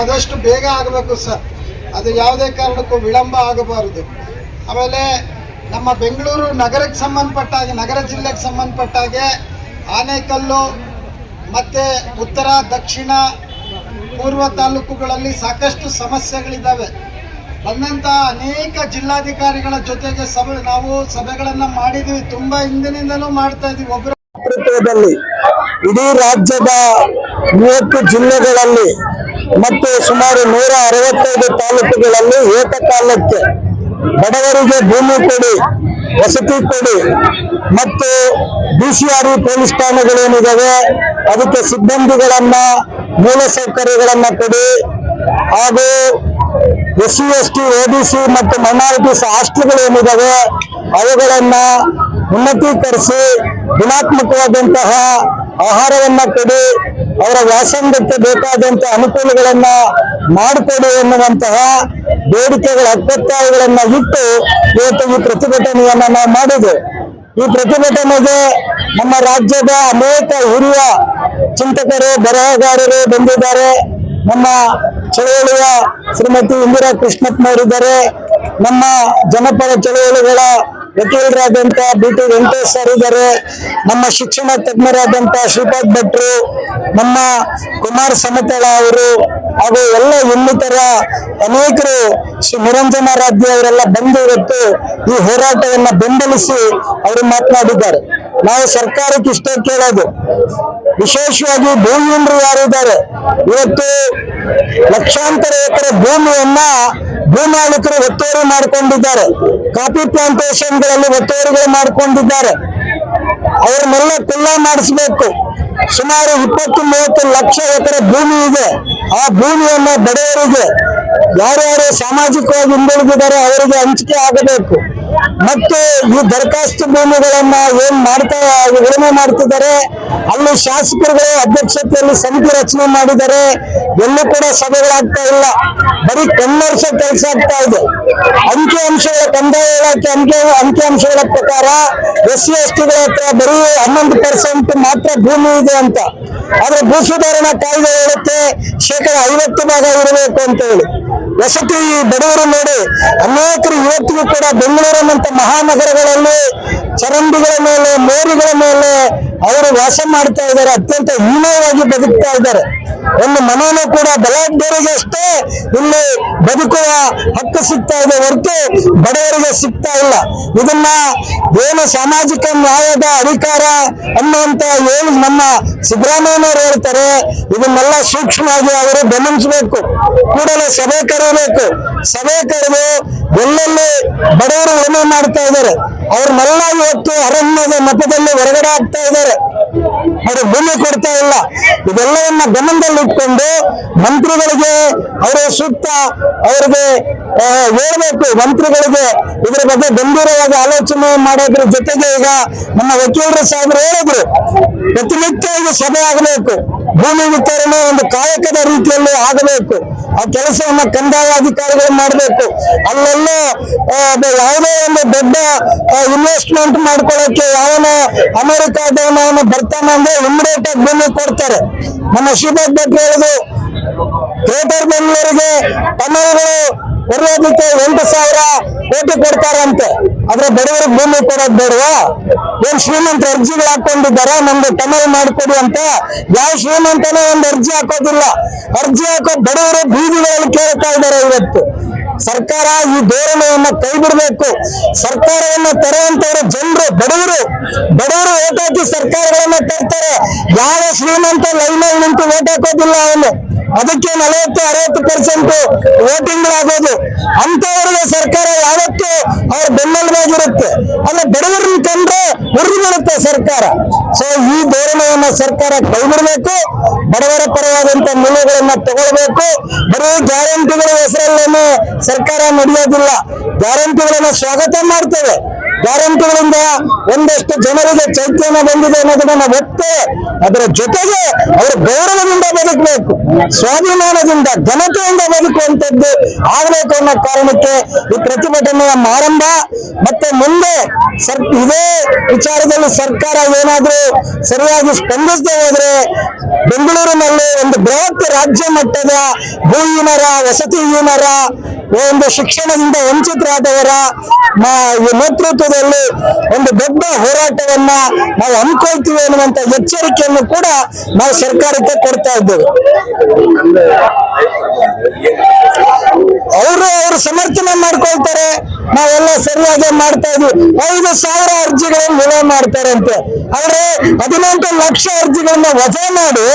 ಆದಷ್ಟು ಬೇಗ ಆಗಬೇಕು ಸರ್. ಅದು ಯಾವುದೇ ಕಾರಣಕ್ಕೂ ವಿಳಂಬ ಆಗಬಾರದು. ಆಮೇಲೆ ನಮ್ಮ ಬೆಂಗಳೂರು ನಗರಕ್ಕೆ ಸಂಬಂಧಪಟ್ಟ ಹಾಗೆ ನಗರ ಜಿಲ್ಲೆಗೆ ಸಂಬಂಧಪಟ್ಟ ಹಾಗೆ ಆನೇಕಲ್ಲು ಮತ್ತು ಉತ್ತರ, ದಕ್ಷಿಣ, ಪೂರ್ವ ತಾಲೂಕುಗಳಲ್ಲಿ ಸಾಕಷ್ಟು ಸಮಸ್ಯೆಗಳಿದ್ದಾವೆ. ಬಂದಂಥ ಅನೇಕ ಜಿಲ್ಲಾಧಿಕಾರಿಗಳ ಜೊತೆಗೆ ಸಭೆ, ನಾವು ಸಭೆಗಳನ್ನು ಮಾಡಿದ್ವಿ. ತುಂಬ ಹಿಂದಿನಿಂದಲೂ ಮಾಡ್ತಾ ಇದ್ದೀವಿ ಒಬ್ಬರು ಇಡೀ ರಾಜ್ಯದ ಮೂವತ್ತು ಜಿಲ್ಲೆಗಳಲ್ಲಿ ಮತ್ತು ಸುಮಾರು ನೂರ ಅರವತ್ತೈದು ತಾಲೂಕುಗಳಲ್ಲಿ ಏಕಕಾಲಕ್ಕೆ ಬಡವರಿಗೆ ಭೂಮಿ ಕೊಡಿ, ವಸತಿ ಕೊಡಿ ಮತ್ತು ಡಿಸಿಆರ್ಇ ಪೊಲೀಸ್ ಠಾಣೆಗಳೇನಿದಾವೆ, ಅದಕ್ಕೆ ಸಿಬ್ಬಂದಿಗಳನ್ನ, ಮೂಲ ಸೌಕರ್ಯಗಳನ್ನ ಕೊಡಿ. ಹಾಗೂ S C S T OBC ಮತ್ತು ಮೈನಾರಿಟೀಸ್ ಹಾಸ್ಟೆಲ್ಗಳೇನಿದಾವೆ, ಅವುಗಳನ್ನ ಉನ್ನತೀಕರಿಸಿ, ಗುಣಾತ್ಮಕವಾದಂತಹ ಆಹಾರವನ್ನ ಕೊಡಿ, ಅವರ ವ್ಯಾಸಂಗಕ್ಕೆ ಬೇಕಾದಂತ ಅನುಕೂಲಗಳನ್ನ ಮಾಡಿಕೊಡಿ ಎನ್ನುವಂತಹ ಬೇಡಿಕೆಗಳ ಅತ್ಯತ್ತಾಯಗಳನ್ನ ಇಟ್ಟು ಇವತ್ತು ಈ ಪ್ರತಿಭಟನೆಯನ್ನ ನಾವು ಮಾಡಿದೆ. ಈ ಪ್ರತಿಭಟನೆಗೆ ನಮ್ಮ ರಾಜ್ಯದ ಅನೇಕ ಹಿರಿಯ ಚಿಂತಕರು, ಬರಹಗಾರರು ಬಂದಿದ್ದಾರೆ. ನಮ್ಮ ಚಳವಳಿಯ ಶ್ರೀಮತಿ ಇಂದಿರಾ ಕೃಷ್ಣಪ್ಪನವರಿದ್ದಾರೆ ನಮ್ಮ ಜನಪರ ಚಳವಳಿಗಳ ವಕೀಲರಾದಂತ ಬಿ ಟಿ ವೆಂಕಟೇಶ್ ಸರ್ ಇದ್ದಾರೆ ನಮ್ಮ ಶಿಕ್ಷಣ ತಜ್ಞರಾದಂತ ಶ್ರೀಪಾದ್ ಭಟ್ರು, ನಮ್ಮ ಕುಮಾರ್ ಸಮತಳ ಅವರು ಹಾಗೂ ಎಲ್ಲ ಇನ್ನಿತರ ಅನೇಕರು ಶ್ರೀ ನಿರಂಜನಾರಾಧ್ಯ ಅವರೆಲ್ಲ ಬಂದು ಇವತ್ತು ಈ ಹೋರಾಟವನ್ನ ಬೆಂಬಲಿಸಿ ಅವರು ಮಾತನಾಡಿದ್ದಾರೆ. ನಾವು ಸರ್ಕಾರಕ್ಕೆ ಇಷ್ಟ ಕೇಳೋದು. ವಿಶೇಷವಾಗಿ ಭೂಮಿಯಂದ್ರು ಯಾರಿದ್ದಾರೆ? ಇವತ್ತು ಲಕ್ಷಾಂತರ ಎಕರೆ ಭೂಮಿಯನ್ನ ಭೂಮಾಲೀಕರು ಒತ್ತುವರಿ ಮಾಡಿಕೊಂಡಿದ್ದಾರೆ. ಕಾಫಿ ಪ್ಲಾಂಟೇಶನ್ಗಳಲ್ಲಿ ಒತ್ತುವರಿಗಳು ಮಾಡಿಕೊಂಡಿದ್ದಾರೆ. ಅವ್ರನ್ನೆಲ್ಲ ಕುಲ್ಲ ಮಾಡಿಸ್ಬೇಕು. ಸುಮಾರು ಇಪ್ಪತ್ತು ಮೂವತ್ತು ಲಕ್ಷ ಎಕರೆ ಭೂಮಿ ಇದೆ. ಆ ಭೂಮಿಯನ್ನ ಬಡವರಿಗೆ, ಯಾರ್ಯಾರು ಸಾಮಾಜಿಕವಾಗಿ ಹಿಂದುಳಿದಿದ್ದಾರೆ, ಅವರಿಗೆ ಹಂಚಿಕೆ ಆಗಬೇಕು. ಮತ್ತು ಈ ದರಖಾಸ್ತು ಭೂಮಿಗಳನ್ನ ಏನ್ ಮಾಡ್ತಾ ವಿವರಣೆ ಮಾಡ್ತಿದ್ದಾರೆ? ಅಲ್ಲಿ ಶಾಸಕರುಗಳ ಅಧ್ಯಕ್ಷತೆಯಲ್ಲಿ ಸಮಿತಿ ರಚನೆ ಮಾಡಿದ್ದಾರೆ. ಎಲ್ಲೂ ಕೂಡ ಸಭೆಗಳಾಗ್ತಾ ಇಲ್ಲ. ಬರೀ ಕಣ್ಣರ್ಸೋ ಕೆಲಸ ಆಗ್ತಾ ಇದೆ. ಅಂಕಿ ಅಂಶಗಳ ಕಂದಾಯ ಇಲಾಖೆ ಅಂಕಿ ಅಂಕಿ ಅಂಶಗಳ ಪ್ರಕಾರ ಎಸ್ ಸಿ ಎಸ್ ಟಿಗಳ ಹತ್ರ ಬರೀ ಹನ್ನೊಂದು ಪರ್ಸೆಂಟ್ ಮಾತ್ರ ಭೂಮಿ ಇದೆ ಅಂತ. ಆದ್ರೆ ಭೂ ಸುಧಾರಣಾ ಕಾಯ್ದೆ ಹೇಳುತ್ತೆ ಶೇಕಡ ಐವತ್ತು ಭಾಗ ಇರಬೇಕು ಅಂತ ಹೇಳಿ. ವಸತಿ ಬಡವರು ನೋಡಿ ಅನೇಕರು ಇವತ್ತಿಗೂ ಕೂಡ ಬೆಂಗಳೂರಿನಂತ ಮಹಾನಗರಗಳಲ್ಲಿ ಚರಂಡಿಗಳ ಮೇಲೆ, ಮೋರಿಗಳ ಮೇಲೆ ಅವರು ವಾಸ ಮಾಡ್ತಾ ಇದ್ದಾರೆ, ಅತ್ಯಂತ ಹೀನವಾಗಿ ಬದುಕ್ತಾ ಇದ್ದಾರೆ. ಒಂದು ಮನೆಯೂ ಕೂಡ ಬಲಾಢ್ಯರಿಗೆ ಇಲ್ಲಿ ಬದುಕುವ ಹಕ್ಕು ಸಿಗ್ತಾ ಇದೆ ಹೊರತು ಬಡವರಿಗೆ ಸಿಗ್ತಾ ಇಲ್ಲ. ಇದನ್ನ ಏನು ಸಾಮಾಜಿಕ ನ್ಯಾಯದ ಅಧಿಕಾರ ಅನ್ನುವಂತ ಏನು ನಮ್ಮ ಸಿದ್ದರಾಮಯ್ಯನವರು ಹೇಳ್ತಾರೆ, ಇದನ್ನೆಲ್ಲ ಸೂಕ್ಷ್ಮವಾಗಿ ಅವರು ಗಮನಿಸಬೇಕು. ಕೂಡಲೇ ಸಭೆ ಸಭೆ ಕರೆದು ಎಲ್ಲೆಲ್ಲಿ ಬಡವರು ಉಳುಮೆ ಮಾಡ್ತಾ ಇದ್ದಾರೆ. ಅವ್ರನ್ನೆಲ್ಲ ಇವತ್ತು ಅರಣ್ಯದ ಮತದಲ್ಲಿ ಹೊರಗಡೆ ಆಗ್ತಾ ಇದ್ದಾರೆ. ಅವರು ಭೂಮಿ ಕೊಡ್ತಾ ಇಲ್ಲ. ಇದೆಲ್ಲವನ್ನ ಗಮನದಲ್ಲಿ ಇಟ್ಕೊಂಡು ಮಂತ್ರಿಗಳಿಗೆ ಅವರ ಸೂಕ್ತ, ಅವರಿಗೆ ಹೇಳ್ಬೇಕು. ಮಂತ್ರಿಗಳಿಗೆ ಇದರ ಬಗ್ಗೆ ಗಂಭೀರವಾಗಿ ಆಲೋಚನೆ ಮಾಡೋದ್ರ ಜೊತೆಗೆ ಈಗ ನಮ್ಮ ವಕೀಲರು ಸಾಹೇಬರು ಹೇಳಿದ್ರು ಪ್ರತಿನಿತ್ಯ ಇದು ಸಭೆ ಆಗಬೇಕು. ಭೂಮಿ ವಿತರಣೆ ಒಂದು ಕಾಯಕದ ರೀತಿಯಲ್ಲಿ ಆಗಬೇಕು. ಆ ಕೆಲಸವನ್ನು ಕಂದಾಯ ಅಧಿಕಾರಿಗಳು ಮಾಡಬೇಕು. ಅಲ್ಲೆಲ್ಲ ಅದು ಯಾವುದೇ ಒಂದು ದೊಡ್ಡ ಇನ್ವೆಸ್ಟ್ಮೆಂಟ್ ಮಾಡ್ಕೊಳ್ಳೋಕೆ ಯಾವನ ಅಮೆರಿಕಾದವನ ಬರ್ತಾನೆ ಅಂದ್ರೆ ಇಮಿಡಿಯೇಟ್ ಆಗಿ ಭೂಮಿ ಕೊಡ್ತಾರೆ. ನಮ್ಮ ಶಿವಭಟ್ ಭಟ್ ಹೇಳಿದ್ರು, ಗ್ರೇಟರ್ ಬೆಂಗಳೂರಿಗೆ ಟನಲ್ಗಳು ಕೊಡೋದಕ್ಕೆ ಎಂಟು ಸಾವಿರ ಕೋಟಿ ಕೊಡ್ತಾರಂತೆ. ಆದ್ರೆ ಬಡವರಿಗೆ ಭೂಮಿ ಕೊಡೋದು ಬೇಡವಾ? ಏನ್ ಶ್ರೀಮಂತ ಅರ್ಜಿಗಳು ಹಾಕೊಂಡಿದ್ದಾರೆ, ನಮ್ಗೆ ಕಮಲ್ ಮಾಡಿಕೊಡಿ ಅಂತ. ಯಾವ ಶ್ರೀಮಂತನೂ ಒಂದು ಅರ್ಜಿ ಹಾಕೋದಿಲ್ಲ. ಅರ್ಜಿ ಹಾಕೋ ಬಡವರು ಬೀದಿಗಳಲ್ಲಿ ಕೇಳ್ತಾ ಇದ್ದಾರೆ ಇವತ್ತು. ಸರ್ಕಾರ ಈ ಧೋರಣೆಯನ್ನ ಕೈ ಬಿಡಬೇಕು. ಸರ್ಕಾರವನ್ನ ತರುವಂತವರು ಜನರು, ಬಡವರು ಬಡವರು ಓಟ್ ಹಾಕಿ ಸರ್ಕಾರಗಳನ್ನ ತರ್ತಾರೆ. ಯಾವ ಶ್ರೀಮಂತ ಲೈನಲ್ಲಿ ನಿಂತು ಓಟ್ ಹಾಕೋದಿಲ್ಲ ಅವನು. ಅದಕ್ಕೆ ನಲವತ್ತು, ಅರವತ್ತು ಪರ್ಸೆಂಟ್ ವೋಟಿಂಗ್ ಆಗೋದು. ಅಂತವರಿಗೆ ಸರ್ಕಾರ ಯಾವತ್ತು ಅವ್ರ ಬೆನ್ನಲ್ವಾಗಿರುತ್ತೆ ಅಲ್ಲ, ಬಡವರನ್ನ ಕಂಡ್ರೆ ಉರಿ ಬಿಡುತ್ತೆ ಸರ್ಕಾರ. ಸೊ ಈ ಧೋರಣೆಯನ್ನ ಸರ್ಕಾರ ಕೈಬಿಡಬೇಕು ಬಡವರ ಪರವಾದಂತ ನಿಲುವುಗಳನ್ನ ತಗೊಳ್ಬೇಕು. ಬರೀ ಗ್ಯಾರಂಟಿಗಳ ಹೆಸರಲ್ಲೇನೆ ಸರ್ಕಾರ ನಡೆಯೋದಿಲ್ಲ. ಗ್ಯಾರಂಟಿಗಳನ್ನ ಸ್ವಾಗತ ಮಾಡ್ತೇವೆ. ಗ್ಯಾರಂಟಿಗಳಿಂದ ಒಂದಷ್ಟು ಜನರಿಗೆ ಚೈತನ್ಯ ಬಂದಿದೆ ಅನ್ನೋದನ್ನ ಒತ್ತೆ ಅದರ ಜೊತೆಗೆ ಅವರು ಗೌರವದಿಂದ ಬದುಕಬೇಕು, ಸ್ವಾಭಿಮಾನದಿಂದ, ಘನತೆಯಿಂದ ಬದುಕುವಂತದ್ದು ಆಗಬೇಕು ಅನ್ನೋ ಕಾರಣಕ್ಕೆ ಈ ಪ್ರತಿಭಟನೆಯ ಆರಂಭ. ಮತ್ತೆ ಮುಂದೆ ಸರ್, ಇದೇ ವಿಚಾರದಲ್ಲಿ ಸರ್ಕಾರ ಏನಾದ್ರೂ ಸರಿಯಾಗಿ ಸ್ಪಂದಿಸದೆ ಹೋದ್ರೆ ಬೆಂಗಳೂರಿನಲ್ಲಿ ಒಂದು ಬೃಹತ್ ರಾಜ್ಯ ಮಟ್ಟದ ಭೂಹೀನರ ವಸತಿಹೀನರ ಒಂದು ಶಿಕ್ಷಣದಿಂದ ವಂಚಿತರಾದವರ ನೇತೃತ್ವದಲ್ಲಿ ಒಂದು ದೊಡ್ಡ ಹೋರಾಟವನ್ನ ನಾವು ಹಮ್ಮಿಕೊಳ್ತೀವಿ ಅನ್ನುವಂತ ಎಚ್ಚರಿಕೆಯನ್ನು ಕೂಡ ನಾವು ಸರ್ಕಾರಕ್ಕೆ ಕೊಡ್ತಾ ಇದ್ದೇವೆ. ಅವರು ಅವರು ಸಮರ್ಥನೆ ಮಾಡ್ಕೊಳ್ತಾರೆ, ನಾವೆಲ್ಲ ಸರಿಯಾಗಿ ಮಾಡ್ತಾ ಇದ್ವಿ ಐದು ಸಾವಿರ ಅರ್ಜಿಗಳನ್ನು ವಿಲೆ ಮಾಡ್ತಾರಂತೆ. ಆದ್ರೆ ಹದಿನೆಂಟು ಲಕ್ಷ ಅರ್ಜಿಗಳನ್ನ ವಜಾ ಮಾಡಿ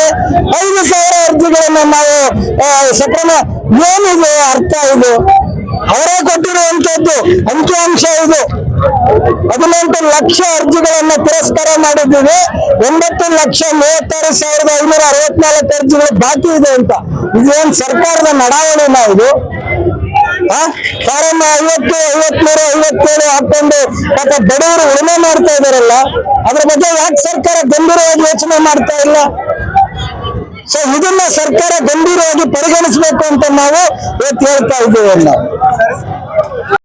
ಐದು ಸಾವಿರ ಅರ್ಜಿಗಳನ್ನ ನಾವು ಸಕ್ರಮ ಏನಿದೆ ಅರ್ಥ ಇದು? ಅವರೇ ಕೊಟ್ಟಿರುವಂತದ್ದು ಅಂಕಿಅಂಶ ಇದು. ಹದಿನೆಂಟು ಲಕ್ಷ ಅರ್ಜಿಗಳನ್ನ ತಿರಸ್ಕಾರ ಮಾಡಿದ್ದೀವಿ. ಒಂಬತ್ತು ಲಕ್ಷ ಮೂವತ್ತಾರು ಸಾವಿರದ ಐನೂರ ಅರವತ್ನಾಲ್ಕು ಅರ್ಜಿಗಳು ಬಾಕಿ ಇದೆ ಅಂತ. ಇದೇನು ಸರ್ಕಾರದ ನಡಾವಳಿನ ಇದು? ಫಾರಂ ಐವತ್ತು, ಐವತ್ಮೂರು ಐವತ್ತೇಳು ಹಾಕೊಂಡು ಮತ್ತೆ ಬಡವರು ಉಳುಮೆ ಮಾಡ್ತಾ ಇದಾರಲ್ಲ ಅದ್ರ ಬಗ್ಗೆ ಯಾಕೆ ಸರ್ಕಾರ ಗಂಭೀರವಾಗಿ ಯೋಚನೆ ಮಾಡ್ತಾ ಇಲ್ಲ? ಸೊ ಇದನ್ನ ಸರ್ಕಾರ ಗಂಭೀರವಾಗಿ ಪರಿಗಣಿಸಬೇಕು ಅಂತ ನಾವು ಇವತ್ತು ಹೇಳ್ತಾ ಇದ್ದೇವೆ ನಾವು